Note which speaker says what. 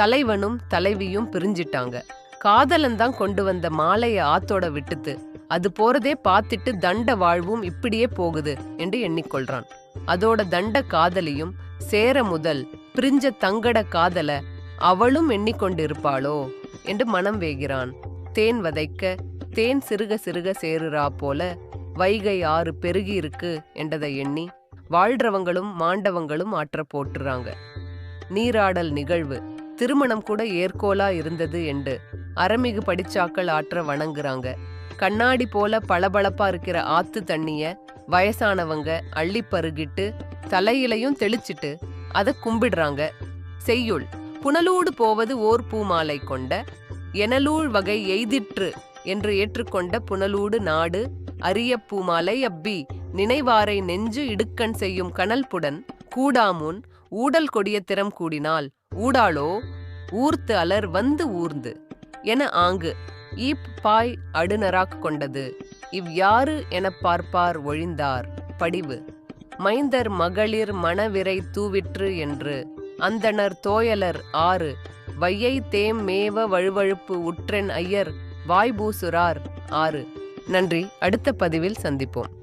Speaker 1: தலைவனும் தலைவியும் பிரிஞ்சிட்டாங்க. காதலன் தான் கொண்டு வந்த மாலையை ஆத்தோட விட்டுத்து அது போறதே பார்த்துட்டு தண்ட வாழ்வும் இப்படியே போகுது என்று எண்ணிக்கொள்றான். அதோட தண்ட காதலியும் சேர முதல் பிரிஞ்ச தங்கட காதல அவளும் எண்ணிக்கொண்டிருப்பாளோ என்று மனம் வேகிறான். தேன் வதைக்க தேன் சிறுக சிறுக சேருறா போல வைகை ஆறு பெருகி இருக்கு என்றதை எண்ணி வாழ்றவங்களும் மாண்டவங்களும் ஆற்ற போட்டுறாங்க. நீராடல் நிகழ்வு. திருமணம் கூட ஏற்கோலா இருந்தது என்று அறமிகு படிச்சாக்கள் ஆற்ற வணங்குறாங்க. கண்ணாடி போல பளபளப்பா இருக்கிற ஆத்து தண்ணிய வயசானவங்க அள்ளி பருகிட்டு தலையிலையும் தெளிச்சிட்டு அதை கும்பிடுறாங்க. செய்யுள் புனலூடு போவது ஓர் பூமாலை கொண்ட எனலூழ் வகை எய்திற்று என்று ஏற்றுக்கொண்ட புனலூடு நாடு அரிய பூமாலை அப்பி. நினைவாரை நெஞ்சு இடுக்கண் செய்யும் கனல்புடன் கூடாமுன் ஊடல் கொடிய திறம் கூடினால் ஊடாளோ ஊர்த்து அலர் வந்து ஊர்ந்து என ஆங்கு ஈப் பாய் அடுநராக் கொண்டது. இவ் யாரு எனப் பார்ப்பார் ஒழிந்தார். படிவு. மைந்தர் மகளிர் மணவிரை தூவிற்று என்று அந்தணர் தோயலர் ஆறு வையை தேம் மேவ வழுவழுப்பு உற்றென் ஐயர் வாய்பூசுரார் ஆறு. நன்றி. அடுத்த பதிவில் சந்திப்போம்.